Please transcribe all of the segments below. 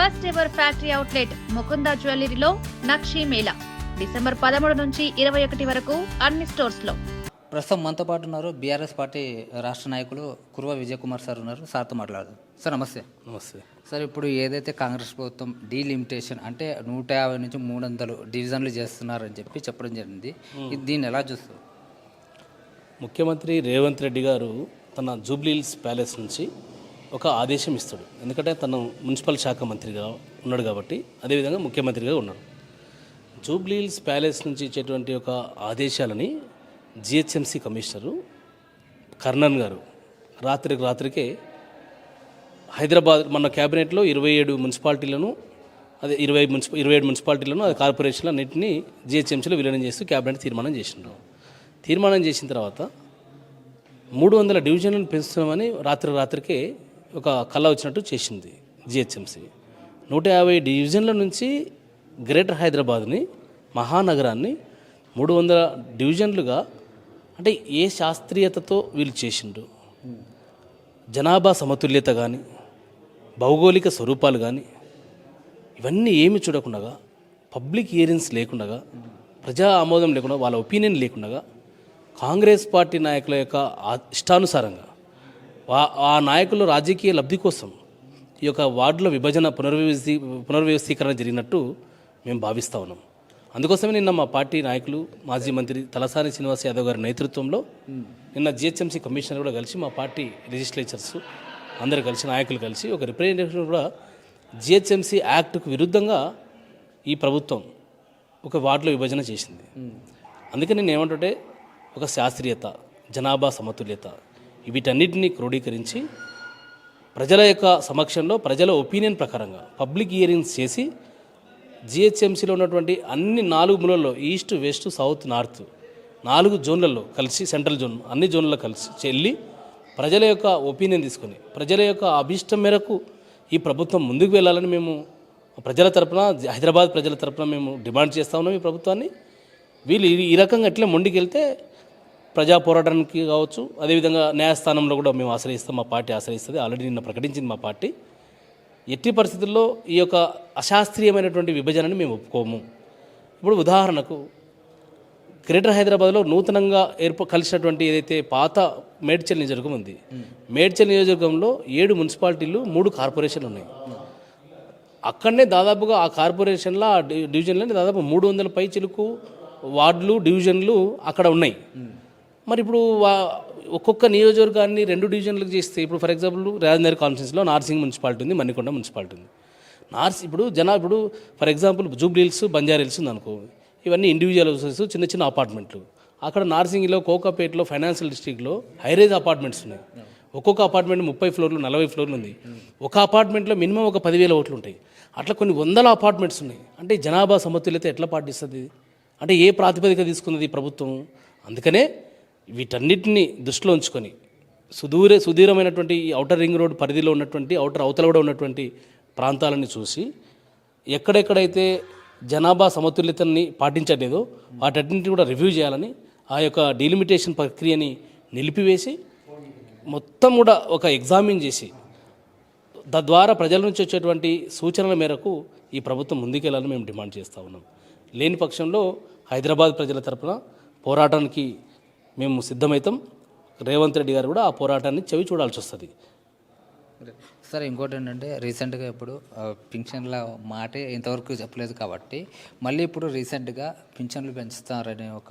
First ever factory outlet Mukunda జ్యువెలరీలో nakshi Mela. December పదమూడు నుంచి ఇరవై ఒకటి వరకు అన్ని స్టోర్స్లో. ప్రస్తుతం మనతో పాటు ఉన్నారు బీఆర్ఎస్ పార్టీ రాష్ట్ర నాయకులు కురువ విజయ్ కుమార్ సార్ ఉన్నారు సార్తో మాట్లాడదాం. సార్ నమస్తే. నమస్తే. సార్ ఇప్పుడు ఏదైతే కాంగ్రెస్ ప్రభుత్వం డీలిమిటేషన్ అంటే నూట యాభై నుంచి మూడు వందలు డివిజన్లు చేస్తున్నారని చెప్పి చెప్పడం జరిగింది. ఇది దీన్ని ఎలా చూస్తారు? ముఖ్యమంత్రి రేవంత్ రెడ్డి గారు తన జూబ్లీహిల్స్ ప్యాలెస్ నుంచి ఒక ఆదేశం ఇస్తాడు. ఎందుకంటే తను మున్సిపల్ శాఖ మంత్రిగా ఉన్నాడు కాబట్టి అదేవిధంగా ముఖ్యమంత్రిగా ఉన్నాడు. జూబ్లీహిల్స్ ప్యాలెస్ నుంచి ఇచ్చేటువంటి ఒక ఆదేశాలని జిహెచ్ఎంసీ కమిషనరు కర్ణన్ గారు రాత్రికి రాత్రికే హైదరాబాద్ మన క్యాబినెట్లో ఇరవై ఏడు మున్సిపాలిటీలను అదే ఇరవై మున్సిప ఇరవై ఏడు మున్సిపాలిటీలను అది కార్పొరేషన్లు అన్నింటినీ జిహెచ్ఎంసీలో విలీనం చేస్తూ క్యాబినెట్ తీర్మానం చేసినారు తీర్మానం చేసిన తర్వాత మూడు వందల డివిజన్లను పెంచుతామని రాత్రి రాత్రికే ఒక కళ వచ్చినట్టు చేసింది జిహెచ్ఎంసీ. నూట యాభై డివిజన్ల నుంచి గ్రేటర్ హైదరాబాద్ని మహానగరాన్ని మూడు వందల డివిజన్లుగా అంటే ఏ శాస్త్రీయతతో వీళ్ళు చేసిండ్రు? జనాభా సమతుల్యత కానీ భౌగోళిక స్వరూపాలు కానీ ఇవన్నీ ఏమి చూడకుండా పబ్లిక్ హియరింగ్స్ లేకుండా ప్రజా ఆమోదం లేకుండా వాళ్ళ ఒపీనియన్ లేకుండా కాంగ్రెస్ పార్టీ నాయకుల యొక్క ఇష్టానుసారంగా ఆ నాయకుల రాజకీయ లబ్ధి కోసం ఈ యొక్క వార్డుల విభజన పునర్వ్యవస్థీ పునర్వ్యవస్థీకరణ జరిగినట్టు మేము భావిస్తూ ఉన్నాం. అందుకోసమే నిన్న మా పార్టీ నాయకులు మాజీ మంత్రి తలసాని శ్రీనివాస్ యాదవ్ గారి నేతృత్వంలో నిన్న జిహెచ్ఎంసీ కమిషనర్ కూడా కలిసి మా పార్టీ లెజిస్లేచర్స్ అందరు కలిసి నాయకులు కలిసి ఒక రిప్రజెంటేషన్ కూడా జిహెచ్ఎంసీ యాక్ట్కు విరుద్ధంగా ఈ ప్రభుత్వం ఒక వార్డులో విభజన చేసింది. అందుకే నేను ఏమంటుంటే ఒక శాస్త్రీయత జనాభా సమతుల్యత వీటన్నిటిని క్రోడీకరించి ప్రజల యొక్క సమక్షంలో ప్రజల ఒపీనియన్ ప్రకారంగా పబ్లిక్ హియరింగ్స్ చేసి జిహెచ్ఎంసీలో ఉన్నటువంటి అన్ని నాలుగు మూలల్లో ఈస్ట్ వెస్ట్ సౌత్ నార్త్ నాలుగు జోన్లలో కలిసి సెంట్రల్ జోన్ అన్ని జోన్లలో కలిసి చెల్లి ప్రజల యొక్క ఒపీనియన్ తీసుకొని ప్రజల యొక్క అభిష్టం మేరకు ఈ ప్రభుత్వం ముందుకు వెళ్ళాలని మేము ప్రజల తరపున హైదరాబాద్ ప్రజల తరపున మేము డిమాండ్ చేస్తా ఉన్నాం ఈ ప్రభుత్వాన్ని. వీళ్ళు ఈ- రకంగా ఎట్లా మొండికెళ్తే ప్రజా పోరాటానికి కావచ్చు అదేవిధంగా న్యాయస్థానంలో కూడా మేము ఆశ్రయిస్తాం మా పార్టీ ఆశ్రయిస్తుంది. ఆల్రెడీ నిన్న ప్రకటించింది మా పార్టీ. ఎట్టి పరిస్థితుల్లో ఈ యొక్క అశాస్త్రీయమైనటువంటి విభజనని మేము ఒప్పుకోము. ఇప్పుడు ఉదాహరణకు గ్రేటర్ హైదరాబాద్లో నూతనంగా ఏర్ప కలిసినటువంటి ఏదైతే పాత మేడ్చల్ నియోజకవర్గం ఉంది మేడ్చల్ నియోజకవర్గంలో ఏడు మున్సిపాలిటీలు మూడు కార్పొరేషన్లు ఉన్నాయి. అక్కడనే దాదాపుగా ఆ కార్పొరేషన్లో ఆ డి- డివిజన్లోనే దాదాపు మూడు వందల పై చిలుకు వార్డులు డివిజన్లు అక్కడ ఉన్నాయి. మరి ఇప్పుడు వా- ఒక్కొక్క నియోజకవర్గాన్ని రెండు డివిజన్లకు చేస్తే ఇప్పుడు ఫర్ ఎగ్జాంపుల్ రాజనగర్ కాన్ఫరెన్స్లో నార్సింగ్ మున్సిపాలిటీ ఉంది మణికొండ మున్సిపాలిటీ ఉంది. నార్స్ ఇప్పుడు జనా ఇప్పుడు ఫర్ ఎగ్జాంపుల్ జూబ్లీ హిల్స్ బంజారా హిల్స్ ఉంది అనుకో ఇవన్నీ ఇండివిజువల్ హౌసెస్ చిన్న చిన్న అపార్ట్మెంట్లు అక్కడ నార్సింగ్లో కోకాపేటలో ఫైనాన్షియల్ డిస్ట్రిక్ట్లో హైరేజ్ అపార్ట్మెంట్స్ ఉన్నాయి. ఒక్కొక్క అపార్ట్మెంట్ ముప్పై ఫ్లోర్లు నలభై ఫ్లోర్లు ఉంది. ఒక అపార్ట్మెంట్లో మినిమం ఒక పదివేల ఓట్లు ఉంటాయి. అట్లా కొన్ని వందల అపార్ట్మెంట్స్ ఉన్నాయి. అంటే జనాభా సమతుల్యత ఎట్లా పాటిస్తుంది? అంటే ఏ ప్రాతిపదిక తీసుకున్నది ప్రభుత్వం? అందుకనే వీటన్నిటిని దృష్టిలో ఉంచుకొని సుదూర సుదీరమైనటువంటి ఈ ఔటర్ రింగ్ రోడ్ పరిధిలో ఉన్నటువంటి ఔటర్ అవతల కూడా ఉన్నటువంటి ప్రాంతాలని చూసి ఎక్కడెక్కడైతే జనాభా సమతుల్యతని పాటించలేదో వాటన్నింటిని కూడా రివ్యూ చేయాలని ఆ యొక్క డీలిమిటేషన్ ప్రక్రియని నిలిపివేసి మొత్తం కూడా ఒక ఎగ్జామిన్ చేసి తద్వారా ప్రజల నుంచి వచ్చేటువంటి సూచనల మేరకు ఈ ప్రభుత్వం ముందుకెళ్ళాలని మేము డిమాండ్ చేస్తూ ఉన్నాం. లేని పక్షంలో హైదరాబాద్ ప్రజల తరపున పోరాటానికి మేము సిద్ధమవుతాం రేవంత్ రెడ్డి గారు కూడా ఆ పోరాటాన్ని చెవి చూడాల్సి వస్తుంది. సార్ ఇంకోటి ఏంటంటే రీసెంట్గా ఇప్పుడు పింఛన్ల మాటే ఇంతవరకు చెప్పలేదు కాబట్టి మళ్ళీ ఇప్పుడు రీసెంట్గా పింఛన్లు పెంచుతారనే ఒక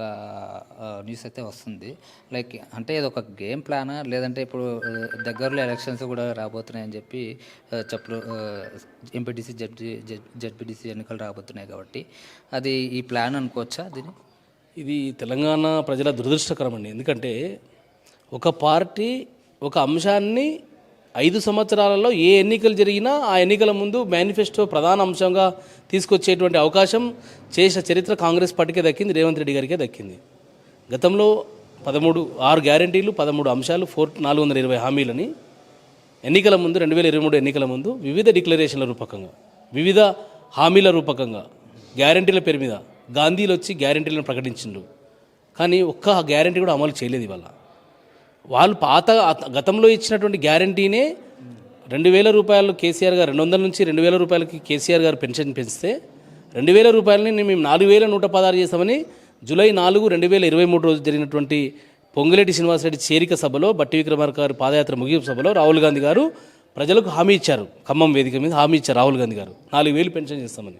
న్యూస్ అయితే వస్తుంది. లైక్ అంటే ఇది ఒక గేమ్ ప్లానా? లేదంటే ఇప్పుడు దగ్గరలో ఎలక్షన్స్ కూడా రాబోతున్నాయని చెప్పి చెప్పులు ఎంపీటీసీ జడ్జి జడ్పీటీసీ ఎన్నికలు రాబోతున్నాయి కాబట్టి అది ఈ ప్లాన్ అనుకోవచ్చా దీన్ని? ఇది తెలంగాణ ప్రజల దురదృష్టకరం అండి ఎందుకంటే ఒక పార్టీ ఒక అంశాన్ని ఐదు సంవత్సరాలలో ఏ ఎన్నికలు జరిగినా ఆ ఎన్నికల ముందు మేనిఫెస్టో ప్రధాన అంశంగా తీసుకొచ్చేటువంటి అవకాశం చేసిన చరిత్ర కాంగ్రెస్ పార్టీకే దక్కింది రేవంత్ రెడ్డి గారికే దక్కింది. గతంలో పదమూడు ఆరు గ్యారంటీలు పదమూడు అంశాలు ఫోర్ నాలుగు వందల ఇరవై హామీలని ఎన్నికల ముందు రెండు వేల ఇరవై మూడు ఎన్నికల ముందు వివిధ డిక్లరేషన్ల రూపకంగా వివిధ హామీల రూపకంగా గ్యారంటీల పేరు మీద గాంధీలు వచ్చి గ్యారంటీలను ప్రకటించిండు కానీ ఒక్క గ్యారంటీ కూడా అమలు చేయలేదు ఇవాళ. వాళ్ళు పాత గతంలో ఇచ్చినటువంటి గ్యారంటీనే రెండు వేల రూపాయలు కేసీఆర్ గారు రెండు వందల నుంచి రెండు వేల రూపాయలకి కేసీఆర్ గారు పెన్షన్ పెంచితే రెండు వేల రూపాయలని మేము నాలుగు వేల నూట పదహారు చేస్తామని జూలై నాలుగు రెండు వేల ఇరవై మూడు రోజు జరిగినటువంటి పొంగులేటి శ్రీనివాసరెడ్డి చేరిక సభలో బట్టి విక్రమార్ గారు పాదయాత్ర ముగింపు సభలో రాహుల్ గాంధీ గారు ప్రజలకు హామీ ఇచ్చారు. ఖమ్మం వేదిక మీద హామీ ఇచ్చారు రాహుల్ గాంధీ గారు. నాలుగు వేలు పెన్షన్ చేస్తామని.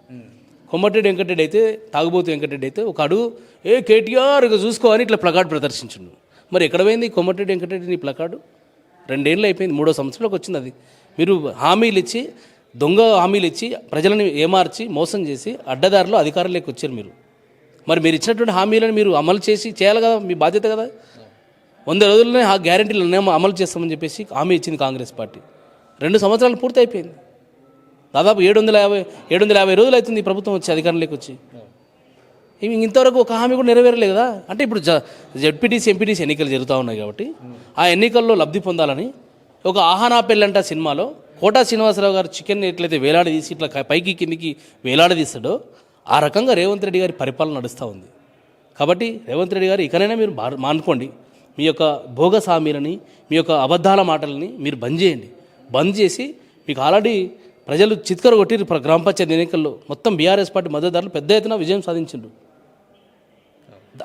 కొమ్మటెడ్డి వెంకటరెడ్డి అయితే తాగుబోతు వెంకటరెడ్డి అయితే ఒక అడుగు ఏ కేటీఆర్ ఇక చూసుకోవాలని ఇట్లా ప్లకార్డు ప్రదర్శించిండు. మరి ఎక్కడ పోయింది కొమ్మటిరెడ్డి వెంకటరెడ్డి నీ ప్లకార్డు? రెండేళ్ళు అయిపోయింది మూడో సంవత్సరంలోకి వచ్చింది అది. మీరు హామీలు ఇచ్చి దొంగ హామీలు ఇచ్చి ప్రజలను ఏమార్చి మోసం చేసి అడ్డదారిలో అధికారంలోకి వచ్చారు మీరు. మరి మీరు ఇచ్చినటువంటి హామీలను మీరు అమలు చేసి చేయాలి కదా మీ బాధ్యత కదా? వంద రోజుల్లోనే ఆ గ్యారంటీలను అమలు చేస్తామని చెప్పేసి హామీ ఇచ్చింది కాంగ్రెస్ పార్టీ. రెండు సంవత్సరాలు పూర్తి అయిపోయింది దాదాపు ఏడు వందల యాభై ఏడు వందల యాభై రోజులు అవుతుంది ప్రభుత్వం వచ్చి అధికారంలోకి వచ్చి. ఇంతవరకు ఒక హామీ కూడా నెరవేరలేదు కదా? అంటే ఇప్పుడు జ జడ్పీటీసీ ఎంపీటీసీ ఎన్నికలు జరుగుతూ ఉన్నాయి కాబట్టి ఆ ఎన్నికల్లో లబ్ధి పొందాలని ఒక ఆహానా పెళ్ళంట సినిమాలో కోటా శ్రీనివాసరావు గారు చికెన్ ఎట్లయితే వేలాడదీసి ఇట్లా పైకి కిందికి వేలాడదీస్తాడో ఆ రకంగా రేవంత్ రెడ్డి గారి పరిపాలన నడుస్తూ ఉంది. కాబట్టి రేవంత్ రెడ్డి గారు ఇకనైనా మీరు మానుకోండి. మీ యొక్క భోగ హామీలని మీ యొక్క అబద్ధాల మాటలని మీరు బంద్ చేయండి. బంద్ చేసి మీకు ఆల్రెడీ ప్రజలు చిత్కర కొట్టి గ్రామ పంచాయతీ ఎన్నికల్లో. మొత్తం బీఆర్ఎస్ పార్టీ మద్దతుదారులు పెద్ద ఎత్తున విజయం సాధించిండు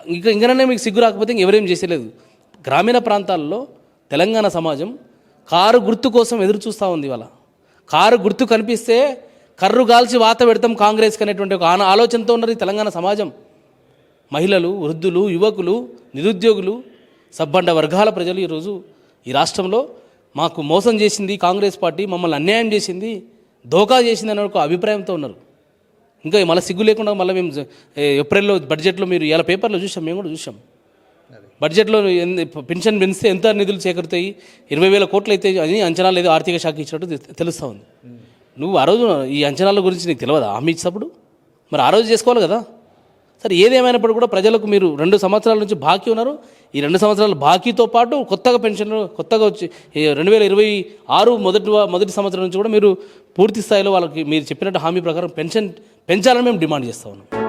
ఇంకా ఇంకననే మీకు సిగ్గు రాకపోతే ఇంక ఎవరేం చేసేలేదు. గ్రామీణ ప్రాంతాల్లో తెలంగాణ సమాజం కారు గుర్తు కోసం ఎదురు చూస్తూ ఉంది ఇవాళ. కారు గుర్తు కనిపిస్తే కర్రు గాల్చి వాత పెడతాం కాంగ్రెస్కి అనేటువంటి ఒక ఆన- ఆలోచనతో ఉన్నది తెలంగాణ సమాజం. మహిళలు వృద్ధులు యువకులు నిరుద్యోగులు సబ్బండ వర్గాల ప్రజలు ఈరోజు ఈ రాష్ట్రంలో మాకు మోసం చేసింది కాంగ్రెస్ పార్టీ మమ్మల్ని అన్యాయం చేసింది. దోకా చేసింది అనే ఒక అభిప్రాయంతో ఉన్నారు. ఇంకా మళ్ళీ సిగ్గు లేకుండా మళ్ళీ మేము ఏప్రిల్లో బడ్జెట్లో మీరు ఇలా పేపర్లో చూసాం మేము కూడా చూసాం. బడ్జెట్లో ఎన్ని- పెన్షన్ పెంచితే ఎంత నిధులు సేకరుతాయి ఇరవై వేల కోట్లు అయితే అని అంచనాలు ఏదో ఆర్థిక శాఖ ఇచ్చినట్టు తెలుస్తూ ఉంది. నువ్వు ఆ రోజు ఈ అంచనాల గురించి నీకు తెలియదా హామీ ఇచ్చినప్పుడు? మరి ఆ రోజు చేసుకోవాలి కదా? సరే ఏదేమైనప్పుడు కూడా ప్రజలకు మీరు రెండు సంవత్సరాల నుంచి బాకీ ఉన్నారు. ఈ రెండు సంవత్సరాల బాకీతో పాటు కొత్తగా పెన్షన్ కొత్తగా వచ్చి రెండు వేల ఇరవై ఆరు మొదటి మొదటి సంవత్సరం నుంచి కూడా మీరు పూర్తి స్థాయిలో వాళ్ళకి మీరు చెప్పినట్టు హామీ ప్రకారం పెన్షన్ పెంచాలని మేము డిమాండ్ చేస్తా ఉన్నాం.